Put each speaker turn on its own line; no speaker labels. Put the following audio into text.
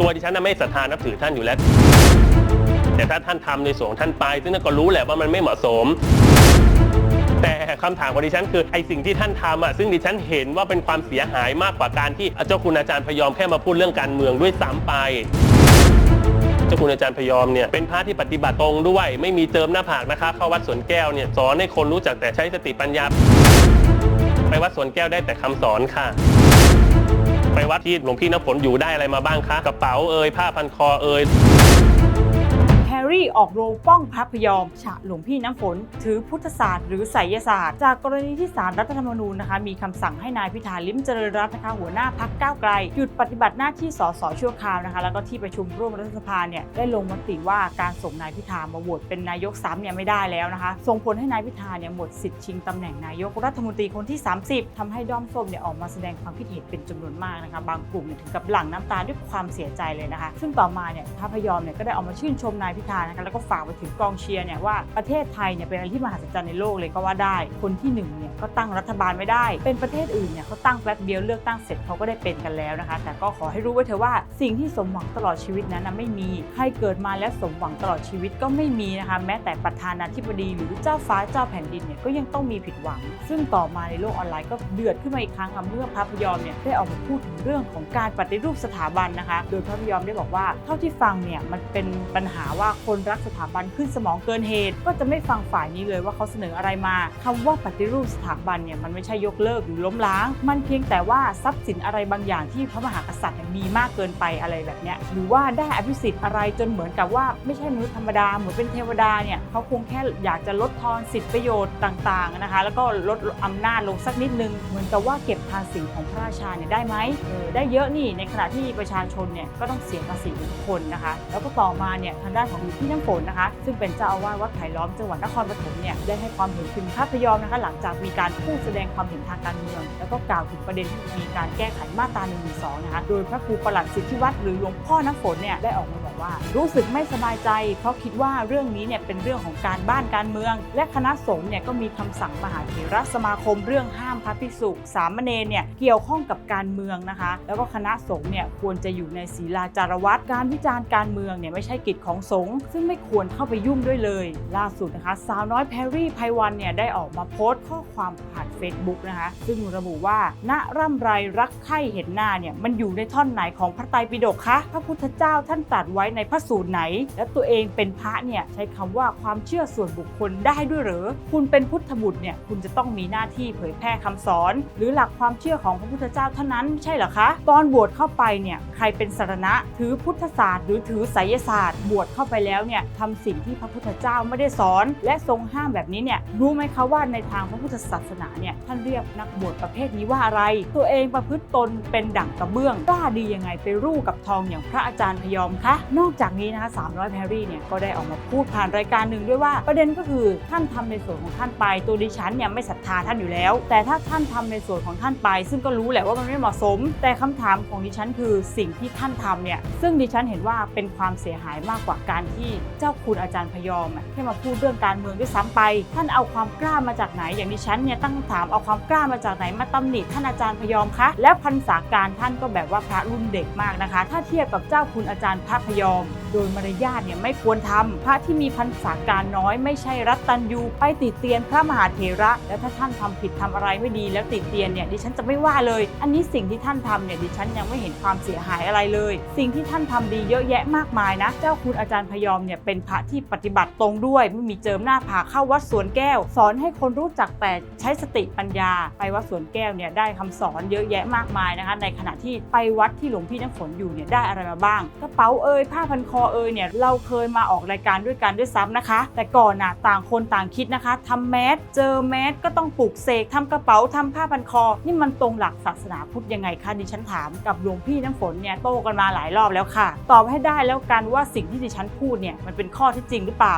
ตัวดิฉันน่ะไม่ศรัทธานับถือท่านอยู่แล้ว แต่ถ้าท่านทำในส่วนของท่านไป ซึ่งก็รู้แหละว่ามันไม่เหมาะสม แต่คำถามของดิฉันคือไอสิ่งที่ท่านทำอะซึ่งดิฉันเห็นว่าเป็นความเสียหายมากกว่าการที่เจ้าคุณอาจารย์พยอมแค่มาพูดเรื่องการเมืองด้วยซ้ำไปเจ้าคุณอาจารย์พยอมเนี่ยเป็นพระที่ปฏิบัติตรงด้วย ไม่มีเจิมหน้าผากนะคะเข้าวัดสวนแก้วเนี่ยสอนให้คนรู้จักแต่ใช้สติปัญญา ไปวัดสวนแก้วได้แต่คำสอนค่ะ ไปวัดที่หลวงพี่น้ำฝนอยู่ได้อะไรมาบ้างคะกระเป๋าเอ่ยผ้าพันคอเอ่ย
รี่ออกโรงป้องพระพยอม ฉะหลวงพี่น้ำฝน ถือพุทธศาสตร์หรือไสยศาสตร์ จากกรณีที่สารรัฐธรรมนูญนะคะมีคำสั่งให้นายพิธาลิ้มเจริญรัตน์นะคะหัวหน้าพักก้าวไกล หยุดปฏิบัติหน้าที่สสชั่วคราวนะคะแล้วก็ที่ประชุมร่วมรัฐสภาเนี่ยได้ลงมติว่าการส่งนายพิธามาโหวตเป็นนายกซ้ำเนี่ยไม่ได้แล้วนะคะ ส่งผลให้นายพิธาเนี่ยหมดสิทธิ์ชิงตำแหน่งนายกรัฐมนตรีคนที่ 30ทำให้ด้อมส้มเนี่ยออกมาแสดงความคิดเห็นเป็นจำนวนมากนะคะบางกลุ่มเนี่ยถึงกับหลั่งน้ำตาด้วยความเสียใจเลยนะคะ ซึ่งต่อมาเนี่ยพระพยอมเนี่ยก็ได้ออกมาชื่นชมนายพิธานะคะแล้วก็ฝากไปถึงกองเชียร์เนี่ยว่าประเทศไทยเนี่ยเป็นอะไรที่มหัศจรรย์ในโลกเลยก็ว่าได้ คนที่หนึ่งเนี่ยก็ตั้งรัฐบาลไม่ได้ เป็นประเทศอื่นเนี่ยเขาตั้งแป๊บเดียวเลือกตั้งเสร็จเขาก็ได้เป็นกันแล้วนะคะ แต่ก็ขอให้รู้ไว้เถอะว่าสิ่งที่สมหวังตลอดชีวิตนั้นไม่มีใครเกิดมาแล้วสมหวังตลอดชีวิตก็ไม่มีนะคะแม้แต่ประธานาธิบดีหรือเจ้าฟ้าเจ้าแผ่นดินเนี่ยก็ยังต้องมีผิดหวัง ซึ่งต่อมาในโลกออนไลน์ก็เดือดขึ้นมาอีกครั้งค่ะเมื่อพระพยอมเนี่ยได้ออกมาพูดถึงเรื่องของการปฏิรูปสถาบันนะคะ โดยพระพยอมได้บอกว่าเท่าที่ฟังเนี่ยมันเป็นปัญหาว่าคนรักสถาบันขึ้นสมองเกินเหตุ ก็จะไม่ฟังฝ่ายนี้เลยว่าเขาเสนออะไรมาคำว่าปฏิรูปสถาบันเนี่ยมันไม่ใช่ยกเลิกหรือล้มล้าง มันเพียงแต่ว่าทรัพย์สินอะไรบางอย่างที่พระมหากษัตริย์มีมากเกินไปอะไรแบบเนี้ยหรือว่าได้อภิสิทธิ์อะไรจนเหมือนกับว่าไม่ใช่มนุษย์ธรรมดาเหมือนเป็นเทวดาเนี่ยเขาคงแค่อยากจะลดทอนสิทธิประโยชน์ต่างๆนะคะแล้วก็ลดอำนาจลงสักนิดนึง เหมือนกับว่าเก็บภาษีของพระราชาเนี่ยได้ไหมเออได้เยอะนี่ในขณะที่ประชาชนเนี่ยก็ต้องเสียภาษีทุกคนนะคะ แล้วก็ต่อมาเนี่ยทางด้านของพี่น้ำฝนนะคะ ซึ่งเป็นเจ้าอาวาสวัดไผ่ล้อมจังหวัดนครปฐมเนี่ยได้ให้ความเห็นถึงพระพยอมนะคะ หลังจากมีการพูดแสดงความเห็นทางการเมือง แล้วก็กล่าวถึงประเด็นที่มีการแก้ไขมาตรา1นึนะคะโดยพระครูประหลัดสิทธิวัตรหรือหลวงพ่อน้ำฝนเนี่ยได้ออกมาบอก ว่า รู้สึกไม่สบายใจ เพราะคิดว่าเรื่องนี้เนี่ยเป็นเรื่องของการบ้านการเมือง และคณะสงฆ์เนี่ยก็มีคำสั่งมหาเถรสมาคม เรื่องห้ามพระภิกษุสามเณรเนี่ยเกี่ยวข้องกับการเมืองนะคะ แล้วก็คณะสงฆ์เนี่ยควรจะอยู่ในศีลาจารวัตรการวิจารณ์การเมืองเนี่ยไม่ใช่กิจของสงฆ์ซึ่งไม่ควรเข้าไปยุ่งด้วยเลย ล่าสุดนะคะสาวน้อยแพรรี่ไพวันเนี่ยได้ออกมาโพสต์ข้อความผ่าน Facebook นะคะ ซึ่งระบุว่า ณร่ำไรรักใคร่เห็นหน้าเนี่ยมันอยู่ในท่อนไหนของพระไตรปิฎกคะพระพุทธเจ้าท่านตรัสไว้ในพระสูตรไหน และตัวเองเป็นพระเนี่ยใช้คำว่าความเชื่อส่วนบุคคลได้ด้วยหรือ คุณเป็นพุทธบุตรเนี่ยคุณจะต้องมีหน้าที่เผยแพร่คำสอน หรือหลักความเชื่อของพระพุทธเจ้าเท่านั้นไม่ใช่เหรอคะ ตอนบวชเข้าไปเนี่ยใครเป็นสารณะ ถือพุทธศาสตร์หรือถือไสยศาสตร์บวชเข้าไปแล้วเนี่ยทำสิ่งที่พระพุทธเจ้าไม่ได้สอน และทรงห้ามแบบนี้เนี่ยรู้ไหมคะว่าในทางพระพุทธศาสนาเนี่ยท่านเรียกนักบวชประเภทนี้ว่าอะไร ตัวเองประพฤติตนเป็นดั่งกระเบื้องกล้าดียังไงไปรูปกับทองอย่างพระอาจารย์พยอมคะนอกจากนี้นะคะ300แพรรี่เนี่ยก็ได้ออกมาพูดผ่านรายการหนึ่งด้วยว่า ประเด็นก็คือท่านทำในส่วนของท่านไป ตัวดิฉันเนี่ยไม่ศรัทธาท่านอยู่แล้ว แต่ถ้าท่านทำในส่วนของท่านไป ซึ่งก็รู้แหละว่ามันไม่เหมาะสม แต่คำถามของดิฉันคือสิ่งที่ท่านทำเนี่ยซึ่งดิฉันเห็นว่าเป็นความเสียหายมากกว่าการที่เจ้าคุณอาจารย์พยอมแค่มาพูดเรื่องการเมืองด้วยซ้ำไป ท่านเอาความกล้ามาจากไหนอย่างดิฉันเนี่ยตั้งถ3 เอาความกล้ามาจากไหนมาตำหนิท่านอาจารย์พยอมคะ และพรรษาการท่านก็แบบว่าพระรุ่นเด็กมากนะคะ ถ้าเทียบกับเจ้าคุณอาจารย์พระพยอมโดยมารยาทเนี่ยไม่ควรทำพระที่มีพรรษาการน้อยไม่ใช่รัตตัญยูไปติเตียนพระมหาเถระ และถ้าท่านทำผิดทำอะไรไม่ดีแล้วติเตียนเนี่ยดิฉันจะไม่ว่าเลย อันนี้สิ่งที่ท่านทำเนี่ยดิฉันยังไม่เห็นความเสียหายอะไรเลย สิ่งที่ท่านทำดีเยอะแยะมากมายนะ เจ้าคุณอาจารย์พยอมเนี่ยเป็นพระที่ปฏิบัติตรงด้วยไม่มีเจิมหน้าผากเข้าวัดสวนแก้ว สอนให้คนรู้จักแต่ใช้สติปัญญา ไปวัดสวนแก้วเนี่ยได้คำสอนเยอะแยะมากมายนะคะในขณะที่ไปวัดที่หลวงพี่น้ำฝนอยู่เนี่ยได้อะไรมาบ้างกระเป๋าเอ่ยผ้าพันคอเอยเนี่ยเราเคยมาออกรายการด้วยกันด้วยซ้ำนะคะ แต่ก่อนน่ะต่างคนต่างคิดนะคะทำแมสเจอแมสก็ต้องปลูกเสกทำกระเป๋าทำผ้าพันคอ นี่มันตรงหลักศาสนาพุทธยังไงคะดิฉันถามกับหลวงพี่น้ำฝนเนี่ยโต้กันมาหลายรอบแล้วค่ะ ตอบให้ได้แล้วกันว่าสิ่งที่ดิฉันพูดเนี่ยมันเป็นข้อที่จริงหรือเปล่า